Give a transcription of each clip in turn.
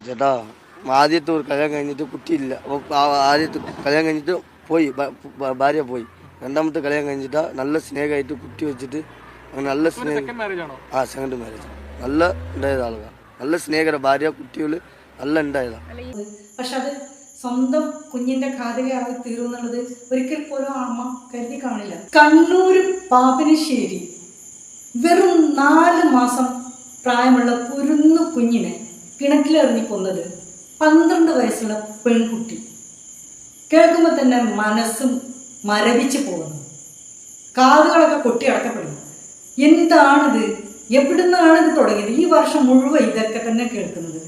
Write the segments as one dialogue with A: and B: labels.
A: ചേട്ടാ ആദ്യത്തെ ഒരു കല്യാണം കഴിഞ്ഞിട്ട് കുട്ടിയില്ല. ആദ്യത്തെ കല്യാണം കഴിഞ്ഞിട്ട് പോയി. ഭാര്യ പോയി. രണ്ടാമത്തെ കല്യാണം കഴിഞ്ഞിട്ട് നല്ല സ്നേഹമായിട്ട് കുട്ടി വെച്ചിട്ട് അങ്ങനെ നല്ല സ്നേഹം
B: സെക്കൻഡ് മാരേജ് ആണോ?
A: ആ സെക്കൻഡ് മാരേജ് നല്ല ഉണ്ടായത് ആളുകൾ നല്ല സ്നേഹര ഭാര്യ കുട്ടികൾ നല്ല ഉണ്ടായതാ.
C: പക്ഷെ അത് സ്വന്തം കുഞ്ഞിന്റെ ഘാതകയായി തീരുന്നുള്ളത് ഒരിക്കൽ പോലും അമ്മ കരുതി കാണില്ല. കണ്ണൂർ പാപ്പനശ്ശേരി വെറും നാല് മാസം പ്രായമുള്ള കുരുന്നു കുഞ്ഞിനെ കിണറ്റിലെറിഞ്ഞി കൊന്നത് പന്ത്രണ്ട് വയസ്സുള്ള പെൺകുട്ടി. കേൾക്കുമ്പോൾ തന്നെ മനസ്സും മരവിച്ചു പോകുന്നു. കാതുകളൊക്കെ കൊട്ടി അടക്കപ്പെടുന്നു. എന്താണിത്? എവിടുന്നാണ് ഇത് തുടങ്ങിയത്? ഈ വർഷം മുഴുവൻ ഇതൊക്കെ തന്നെ കേൾക്കുന്നത്.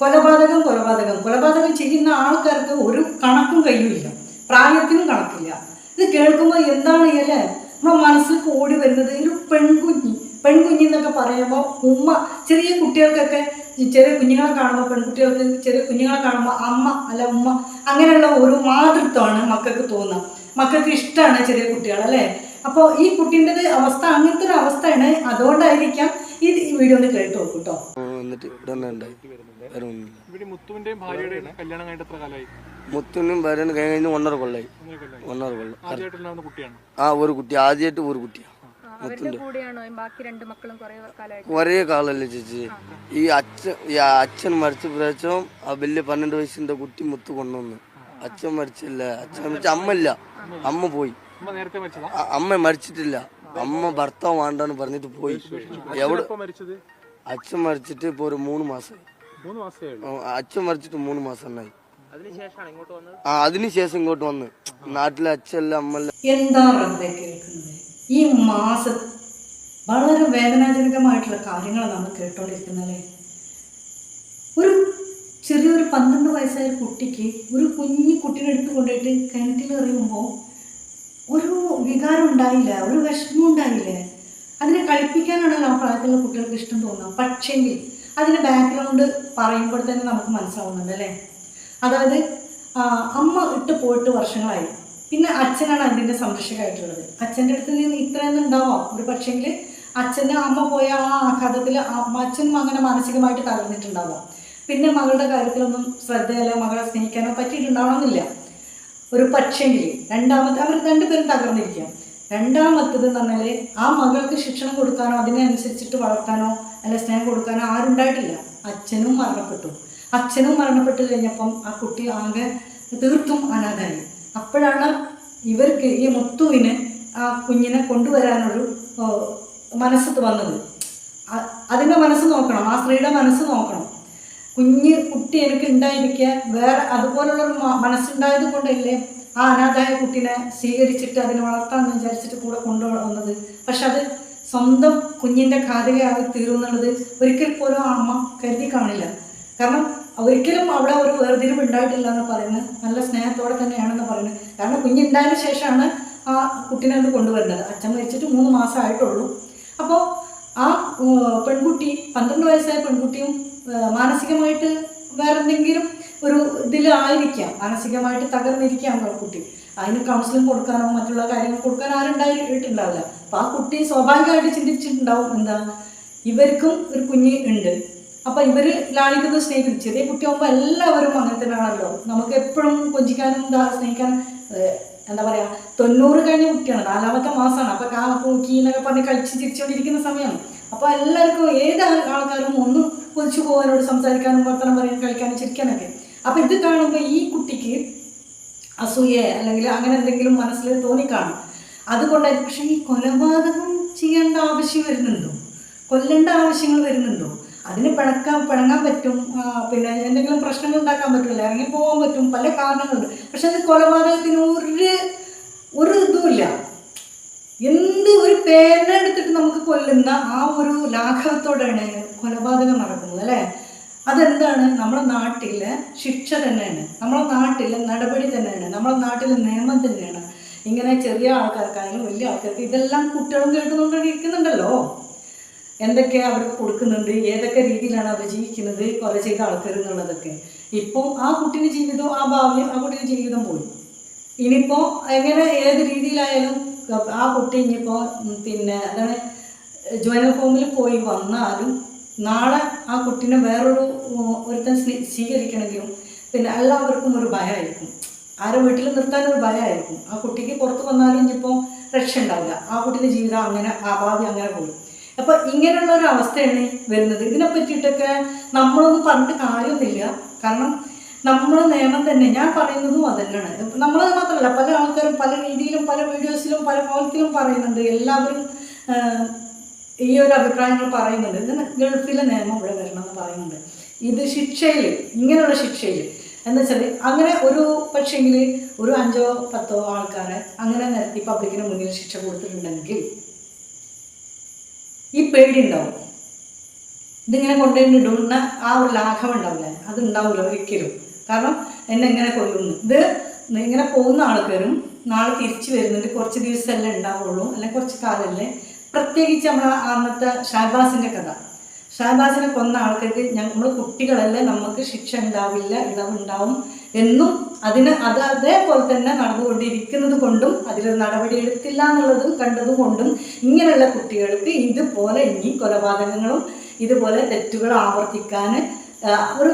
C: കൊലപാതകം കൊലപാതകം. കൊലപാതകം ചെയ്യുന്ന ആൾക്കാർക്ക് ഒരു കണക്കും കയ്യുമില്ല. പ്രായത്തിനും കണക്കില്ല. ഇത് കേൾക്കുമ്പോൾ എന്താണ് അല്ലേ? നമ്മുടെ മനസ്സിൽ ഓടി വരുന്നത്. ഒരു പെൺകുഞ്ഞി. പെൺകുഞ്ഞി എന്നൊക്കെ പറയുമ്പോൾ ഉമ്മ ചെറിയ കുട്ടികൾക്കൊക്കെ ഈ ചെറിയ കുഞ്ഞുങ്ങളെ കാണുമ്പോൾ പെൺകുട്ടികൾക്ക് ചെറിയ കുഞ്ഞുങ്ങളെ കാണുമ്പോൾ അമ്മ അല്ല ഉമ്മ അങ്ങനെയുള്ള ഒരു മാതൃത്വമാണ് മക്കൾക്ക് തോന്നുന്നത് മക്കൾക്ക് ഇഷ്ടമാണ് ചെറിയ കുട്ടികൾ അല്ലേ? അപ്പോൾ ഈ കുട്ടീന്റെ അവസ്ഥ അങ്ങനത്തെ ഒരു അവസ്ഥയാണ്. അതുകൊണ്ടായിരിക്കാം ഈ വീഡിയോ ഒന്ന് കേട്ട് നോക്കൂ കേട്ടോ
A: മുത്തനും ഭാര്യനും കല്യാണം കഴിഞ്ഞ് ഒന്നര കൊള്ളായി
B: ഒന്നര കൊള്ളു
A: ആ ഒരു കുട്ടി. ആദ്യമായിട്ട് ഒരു കുട്ടിയാ.
D: അവരുടെ കൂടെയാണോ? ബാക്കി രണ്ട് മക്കളും കുറേ കാലമായിട്ട്?
A: ഒരേ കാലല്ലേ ചേച്ചി? ഈ അച്ഛൻ ഈ അച്ഛൻ മരിച്ച പ്രാവശ്യം ആ വലിയ പന്ത്രണ്ട് വയസ്സിന്റെ കുട്ടി മുത്ത് കൊണ്ടുവന്നു. അച്ഛൻ മരിച്ചില്ല. അച്ഛൻ മരിച്ച അമ്മ ഇല്ല അമ്മ പോയി.
B: അമ്മ നേരത്തെ മരിച്ചതാ?
A: അ- അമ്മ മരിച്ചിട്ടില്ല. അമ്മ ഭർത്താവ് വേണ്ടാന്ന് പറഞ്ഞിട്ട് പോയി. എവിടെ
B: മരിച്ചത്?
A: അച്ഛൻ മരിച്ചിട്ട് ഇപ്പൊ ഒരു മൂന്ന് മാസം
B: മൂന്ന് മാസമേ ഉള്ളൂ.
A: ആ, അച്ഛൻ മരിച്ചിട്ട് മൂന്ന് മാസം ആയി ആ അതിനുശേഷം ഇങ്ങോട്ട് വന്ന്. നാട്ടിലെ അച്ഛല്ല അമ്മല്ല
C: എന്താ റബ്ബെ കേൾക്കുന്നത്? ഈ മാസം വളരെ വേദനാജനകമായിട്ടുള്ള കാര്യങ്ങളാണ് നമ്മൾ കേട്ടോണ്ടിരിക്കുന്നത് ഒരു ചെറിയൊരു പന്ത്രണ്ട് വയസ്സായ കുട്ടിക്ക് ഒരു കുഞ്ഞു കുട്ടീനെ എടുത്ത് കൊണ്ടുപോയിട്ട് കിണറ്റിൽ എറിയുമ്പോൾ ഒരു വികാരം ഉണ്ടായില്ല ഒരു വിഷമം ഉണ്ടായില്ല. അതിനെ കളിപ്പിക്കാനാണല്ലോ പ്രായത്തിലുള്ള കുട്ടികൾക്ക് ഇഷ്ടം തോന്നുക പക്ഷേങ്കിൽ അതിന്റെ ബാക്ക്ഗ്രൗണ്ട് പറയുമ്പോൾ തന്നെ നമുക്ക് മനസ്സിലാവുന്നുണ്ട് അല്ലേ? അതായത് അമ്മ ഇട്ട് പോയിട്ട് വർഷങ്ങളായി. പിന്നെ അച്ഛനാണ് അതിന്റെ സംരക്ഷകമായിട്ടുള്ളത് അച്ഛന്റെ അടുത്ത് നിന്ന് ഇത്രയൊന്നും ഉണ്ടാവാം. ഒരു പക്ഷേങ്കിൽ അച്ഛന്റെ അമ്മ പോയ ആ ആഘാതത്തിൽ അച്ഛൻ അങ്ങനെ മാനസികമായിട്ട് തകർന്നിട്ടുണ്ടാവാം. പിന്നെ മകളുടെ കാര്യത്തിലൊന്നും ശ്രദ്ധയല്ല മകളെ സ്നേഹിക്കാനോ പറ്റിയിട്ടുണ്ടാവണമെന്നില്ല. ഒരു പക്ഷേങ്കിൽ രണ്ടാമത്തെ അവർ രണ്ടുപേരും തകർന്നിരിക്കാം. രണ്ടാമത്തത് എന്ന് പറഞ്ഞാൽ ആ മകൾക്ക് ശിക്ഷണം കൊടുക്കാനോ അതിനനുസരിച്ചിട്ട് വളർത്താനോ അല്ല സ്നേഹം കൊടുക്കാനോ ആരുണ്ടായിട്ടില്ല അച്ഛനും മരണപ്പെട്ടു. അച്ഛനും മരണപ്പെട്ട് കഴിഞ്ഞപ്പം ആ കുട്ടി ആകെ തീർത്തും അനാഥായി. അപ്പോഴാണ് ഇവർക്ക് ഈ മുത്തുവിന് ആ കുഞ്ഞിനെ കൊണ്ടുവരാനൊരു മനസ്സ് വന്നത്. അതിന്റെ മനസ്സ് നോക്കണം ആ സ്ത്രീയുടെ മനസ്സ് നോക്കണം. കുഞ്ഞ് കുട്ടി എനിക്ക് ഉണ്ടായിരിക്കുക വേറെ അതുപോലുള്ളൊരു മനസ്സുണ്ടായത് കൊണ്ടല്ലേ ആ അനാഥായ കുട്ടീനെ സ്വീകരിച്ചിട്ട് അതിനെ വളർത്താമെന്ന് വിചാരിച്ചിട്ട് കൂടെ കൊണ്ടുവന്നത്. പക്ഷെ അത് സ്വന്തം കുഞ്ഞിന്റെ ഘാതകയായി തീരുമെന്നുള്ളത് ഒരിക്കൽ പോലും ആ അമ്മ കരുതി കാണില്ല. കാരണം ഒരിക്കലും അവിടെ ഒരു വേർതിരിവ് ഉണ്ടായിട്ടില്ല എന്ന് പറയുന്നത്. നല്ല സ്നേഹത്തോടെ തന്നെയാണെന്ന് പറയുന്നത്. കാരണം കുഞ്ഞുണ്ടായതിനു ശേഷമാണ് ആ കുട്ടീനെ അത് കൊണ്ടുവരുന്നത്. അച്ഛൻ മരിച്ചിട്ട് മൂന്ന് മാസമായിട്ടുള്ളൂ അപ്പോൾ ആ പെൺകുട്ടി പന്ത്രണ്ട് വയസ്സായ പെൺകുട്ടിയും മാനസികമായിട്ട് വേറെന്തെങ്കിലും ഒരു ഇതിലായിരിക്കാം മാനസികമായിട്ട് തകർന്നിരിക്കാം കുട്ടി. അതിന് കൗൺസിലിംഗ് കൊടുക്കാനോ മറ്റുള്ള കാര്യങ്ങൾ കൊടുക്കാൻ ആരുണ്ടായിട്ടുണ്ടാവില്ല അപ്പോൾ ആ കുട്ടി സ്വാഭാവികമായിട്ട് ചിന്തിച്ചിട്ടുണ്ടാവും എന്താ? ഇവർക്കും ഒരു കുഞ്ഞ് ഉണ്ട്. അപ്പോൾ ഇവർ ലാളിക്കുന്നത് സ്നേഹം ചെറിയ കുട്ടിയാകുമ്പോൾ എല്ലാവരും അങ്ങനെ തന്നെയാണല്ലോ. നമുക്ക് എപ്പോഴും കൊഞ്ചിക്കാനും സ്നേഹിക്കാനും എന്താ പറയാ തൊണ്ണൂറ് കഴിഞ്ഞ കുട്ടിയാണ്. നാലാമത്തെ മാസമാണ് അപ്പൊ കാ പൂക്കി എന്നൊക്കെ പറഞ്ഞ് കളിച്ച് ചിരിച്ചുകൊണ്ടിരിക്കുന്ന സമയമാണ് അപ്പൊ എല്ലാവർക്കും ഏത് ആൾ- ആൾക്കാരും ഒന്നും കൊതിച്ചു പോകാനോട് സംസാരിക്കാനും വർത്തനം പറയാനും കളിക്കാനും ചിരിക്കാനൊക്കെ. അപ്പൊ ഇത് കാണുമ്പോൾ ഈ കുട്ടിക്ക് അസൂയ അല്ലെങ്കിൽ അങ്ങനെ എന്തെങ്കിലും മനസ്സിൽ തോന്നിക്കാണും. അതുകൊണ്ട് പക്ഷെ ഈ കൊലപാതകം ചെയ്യേണ്ട ആവശ്യം വരുന്നുണ്ടോ? കൊല്ലേണ്ട ആവശ്യങ്ങൾ വരുന്നുണ്ടോ? അതിന് പിണക്കാൻ പിണങ്ങാൻ പറ്റും. പിന്നെ എന്തെങ്കിലും പ്രശ്നങ്ങൾ ഉണ്ടാക്കാൻ പറ്റില്ല. ഇറങ്ങി പോകാൻ പറ്റും. പല കാരണങ്ങളുണ്ട്. പക്ഷെ അത് കൊലപാതകത്തിന് ഒരു ഒരു ഇതുമില്ല. എന്ത് ഒരു പേന എടുത്തിട്ട് നമുക്ക് കൊല്ലുന്ന ആ ഒരു ലാഘവത്തോടെയാണ് കൊലപാതകം നടക്കുന്നത് അല്ലേ? അതെന്താണ്? നമ്മുടെ നാട്ടിലെ ശിക്ഷ തന്നെയാണ്. നമ്മുടെ നാട്ടിലെ നടപടി തന്നെയാണ്. നമ്മുടെ നാട്ടിലെ നിയമം തന്നെയാണ്. ഇങ്ങനെ ചെറിയ ആൾക്കാർക്കാണെങ്കിലും വലിയ ആൾക്കാർക്ക് ഇതെല്ലാം കുട്ടികളും കേട്ടുകൊണ്ടിരിക്കുന്നുണ്ടല്ലോ എന്തൊക്കെ അവർ കൊടുക്കുന്നുണ്ട്? ഏതൊക്കെ രീതിയിലാണ് അവർ ജീവിക്കുന്നത്? കൊല ചെയ്ത ആൾക്കാർ എന്നുള്ളതൊക്കെ ഇപ്പോൾ ആ കുട്ടിയുടെ ജീവിതം ആ ഭാവി ആ കുട്ടിയുടെ ജീവിതം പോയി. ഇനിയിപ്പോൾ എങ്ങനെ ഏത് രീതിയിലായാലും ആ കുട്ടി ഇനിയിപ്പോൾ പിന്നെ അതാണ് ജോയിനൽ ഹോമിൽ പോയി വന്നാലും നാളെ ആ കുട്ടീനെ വേറൊരു ഒരുത്തൻ സ്വീകരിക്കണമെങ്കിലും പിന്നെ എല്ലാവർക്കും ഒരു ഭയമായിരിക്കും ആരും വീട്ടിൽ നിർത്താൻ ഒരു ഭയമായിരിക്കും ആ കുട്ടിക്ക് പുറത്ത് വന്നാലും ഇനിയിപ്പോൾ രക്ഷ ഉണ്ടാവില്ല ആ കുട്ടീന്റെ ജീവിതം അങ്ങനെ ആ ഭാവി അങ്ങനെ പോയി. അപ്പോൾ ഇങ്ങനെയുള്ള ഒരു അവസ്ഥയാണ് വരുന്നത്. ഇതിനെ പറ്റിയിട്ടൊക്കെ നമ്മളൊന്നും പറഞ്ഞിട്ട് കാര്യമൊന്നുമില്ല. കാരണം നമ്മൾ നിയമം തന്നെ ഞാൻ പറയുന്നതും അതന്നെയാണ്. നമ്മൾ മാത്രമല്ല പല ആൾക്കാരും പല രീതിയിലും പല വീഡിയോസിലും പല കോലത്തിലും പറയുന്നുണ്ട്. എല്ലാവരും ഈ ഒരു അഭിപ്രായങ്ങൾ പറയുന്നുണ്ട്. ഇതിന് ഗൾഫിലെ നിയമം ഇവിടെ വരണം എന്ന് പറയുന്നുണ്ട്. ഇത് ശിക്ഷയിൽ ഇങ്ങനെയുള്ള ശിക്ഷയിൽ. എന്ന് വെച്ചാൽ അങ്ങനെ ഒരു പക്ഷേങ്കിൽ ഒരു അഞ്ചോ പത്തോ ആൾക്കാരെ അങ്ങനെ നിരത്തി പബ്ലിക്കിന് മുന്നിൽ ശിക്ഷ കൊടുത്തിട്ടുണ്ടെങ്കിൽ ഈ പേടി ഉണ്ടാവും ഇതിങ്ങനെ ഇടുന്ന ആ ഒരു ലാഘവം ഉണ്ടാവില്ല? അത് ഉണ്ടാവില്ല ഒരിക്കലും. കാരണം എന്നെ ഇങ്ങനെ കൊല്ലുന്നു. ഇത് ഇങ്ങനെ പോകുന്ന ആൾക്കാരും നാളെ തിരിച്ചു വരുന്നുണ്ട്. കുറച്ച് ദിവസമല്ലേ ഉണ്ടാവുള്ളൂ. അല്ലെങ്കിൽ കുറച്ച് കാലമല്ലേ. പ്രത്യേകിച്ച് നമ്മൾ അന്നത്തെ ഷാബാസിന്റെ കഥ. ഷാബാസിനെ കൊന്ന ആൾക്കാർക്ക് നമ്മൾ കുട്ടികളല്ലേ നമുക്ക് ശിക്ഷ ഉണ്ടാവില്ല ഇളവുണ്ടാവും. എന്നും അതിന് അത് അതേപോലെ തന്നെ നടന്നുകൊണ്ടിരിക്കുന്നത് കൊണ്ടും അതിൽ നടപടി എടുത്തില്ല എന്നുള്ളതും കണ്ടതും കൊണ്ടും ഇങ്ങനെയുള്ള കുട്ടികൾക്ക് ഇതുപോലെ ഇനി കൊലപാതകങ്ങളും ഇതുപോലെ തെറ്റുകൾ ആവർത്തിക്കാൻ ഒരു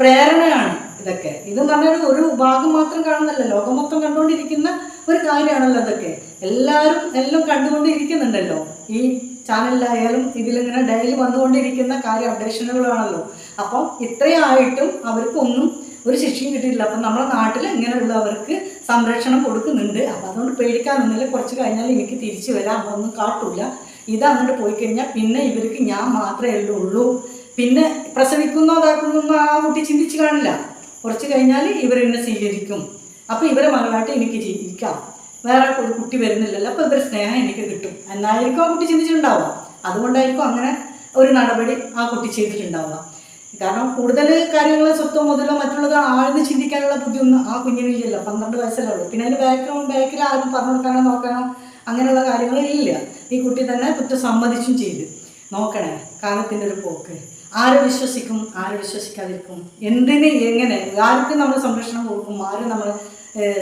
C: പ്രേരണയാണ് ഇതൊക്കെ. ഇതെന്ന് പറഞ്ഞാൽ ഒരു ഭാഗം മാത്രം കാണുന്നല്ല ലോകം മൊത്തം കണ്ടുകൊണ്ടിരിക്കുന്ന ഒരു കാര്യമാണല്ലോ ഇതൊക്കെ. എല്ലാവരും എല്ലാം കണ്ടുകൊണ്ടിരിക്കുന്നുണ്ടല്ലോ. ഈ ചാനലിലായാലും ഇതിലിങ്ങനെ ഡെയിലി വന്നുകൊണ്ടിരിക്കുന്ന കാര്യ അപ്ഡേഷനുകളാണല്ലോ. അപ്പം ഇത്രയായിട്ടും അവർക്കൊന്നും ഒരു ശിക്ഷയും കിട്ടിയിട്ടില്ല. അപ്പം നമ്മുടെ നാട്ടിൽ ഇങ്ങനെയുള്ളവർക്ക് സംരക്ഷണം കൊടുക്കുന്നുണ്ട്. അപ്പം അതുകൊണ്ട് പേടിക്കാനൊന്നുമില്ല. കുറച്ച് കഴിഞ്ഞാൽ എനിക്ക് തിരിച്ചു വരാം. ഒന്നും കാട്ടൂല. ഇതങ്ങോട്ട് പോയി കഴിഞ്ഞാൽ പിന്നെ ഇവർക്ക് ഞാൻ മാത്രമേ ഉള്ളൂ. ഉള്ളൂ പിന്നെ പ്രസവിക്കുന്നോ അതാക്കുന്നോ ആ കുട്ടി ചിന്തിച്ച് കാണില്ല. കുറച്ച് കഴിഞ്ഞാൽ ഇവരെന്നെ സ്വീകരിക്കും. അപ്പോൾ ഇവരെ മകളായിട്ട് എനിക്ക് ജീവിക്കാം. വേറെ ഒരു കുട്ടി വരുന്നില്ലല്ലോ. അപ്പോൾ ഇവരുടെ സ്നേഹം എനിക്ക് കിട്ടും. എന്നായിരിക്കും ആ കുട്ടി ചിന്തിച്ചിട്ടുണ്ടാവുക. അതുകൊണ്ടായിരിക്കും അങ്ങനെ ഒരു നടപടി ആ കുട്ടി ചെയ്തിട്ടുണ്ടാവുക. കാരണം കൂടുതൽ കാര്യങ്ങൾ സ്വത്തോ മുതലോ മറ്റുള്ളത് ആഴ്ന്ന് ചിന്തിക്കാനുള്ള ബുദ്ധി ബുദ്ധിയൊന്നും ആ കുഞ്ഞിനില്ലല്ലോ പന്ത്രണ്ട് വയസ്സല്ലേ പിന്നെ അതിന് ബാക്ക്ഗ്രൗണ്ട് ബാക്കിൽ ആരും പറഞ്ഞു കൊടുക്കാനോ നോക്കാനോ അങ്ങനെയുള്ള കാര്യങ്ങളില്ല ഈ കുട്ടി തന്നെ കുറ്റം സമ്മതിച്ചും ചെയ്ത്. നോക്കണേ കാലത്തിന്റെ ഒരു പോക്ക്. ആരെ വിശ്വസിക്കും ആരെ വിശ്വസിക്കാതിരിക്കും? എന്തിന് എങ്ങനെ? ആർക്ക് നമ്മൾ സംരക്ഷണം കൊടുക്കും? ആര് നമ്മൾ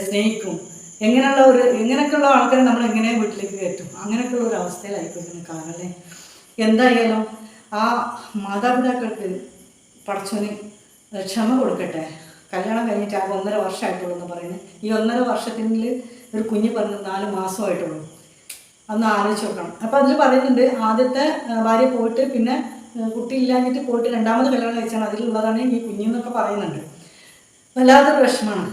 C: സ്നേഹിക്കും? എങ്ങനെയുള്ള ഒരു എങ്ങനെയൊക്കെയുള്ള ആൾക്കാരെ നമ്മൾ എങ്ങനെ വീട്ടിലേക്ക് കയറ്റും? അങ്ങനെയൊക്കെയുള്ള ഒരു അവസ്ഥയിലായിപ്പോയിരിക്കുന്ന കാലം അല്ലേ? എന്തായാലും ആ മാതാപിതാക്കൾക്ക് പടച്ചോന് ക്ഷമ കൊടുക്കട്ടെ. കല്യാണം കഴിഞ്ഞിട്ട് ആ ഒന്നര വർഷമായിട്ടുള്ളൂ എന്ന് പറയുന്നത്. ഈ ഒന്നര വർഷത്തിനുള്ളിൽ ഒരു കുഞ്ഞ് പറഞ്ഞ് നാല് മാസമായിട്ടുള്ളൂ. അന്ന് ആലോചിച്ച് നോക്കണം. അപ്പം അതിൽ പറയുന്നുണ്ട് ആദ്യത്തെ ഭാര്യ പോയിട്ട് പിന്നെ കുട്ടി ഇല്ലാഞ്ഞിട്ട് പോയിട്ട് രണ്ടാമത് കല്യാണം കഴിച്ചാണ് അതിലുള്ളതാണ് ഈ കുഞ്ഞെന്നൊക്കെ പറയുന്നുണ്ട്. വല്ലാത്തൊരു പ്രശ്നമാണ്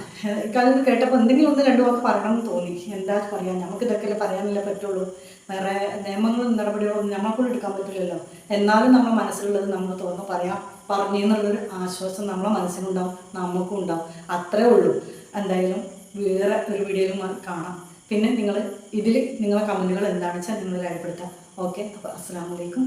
C: ഇക്കാലത്ത് കേട്ടപ്പോൾ എന്തെങ്കിലും ഒന്ന് രണ്ടു വാക്ക് പറയണം എന്ന് തോന്നി. എന്താ പറയാ? നമുക്ക് ഇതൊക്കെ പറയാനല്ലേ പറ്റുള്ളൂ. വേറെ നിയമങ്ങളും നടപടികളും നമ്മൾക്കുള്ള എടുക്കാൻ പറ്റില്ലല്ലോ. എന്നാലും നമ്മുടെ മനസ്സിലുള്ളത് നമ്മൾ തുറന്ന് പറയാം. പറഞ്ഞു എന്നുള്ളൊരു ആശ്വാസം നമ്മളെ മനസ്സിനുണ്ടാവും നമുക്കും ഉണ്ടാവും. അത്രേ ഉള്ളൂ. എന്തായാലും വേറെ ഒരു വീഡിയോയിലും കാണാം. പിന്നെ നിങ്ങൾ ഇതിൽ നിങ്ങളെ കമന്റുകൾ എന്താണെന്ന് വെച്ചാൽ നിങ്ങൾ രേഖപ്പെടുത്താം. ഓക്കെ അപ്പോൾ അസ്സാം വലൈക്കും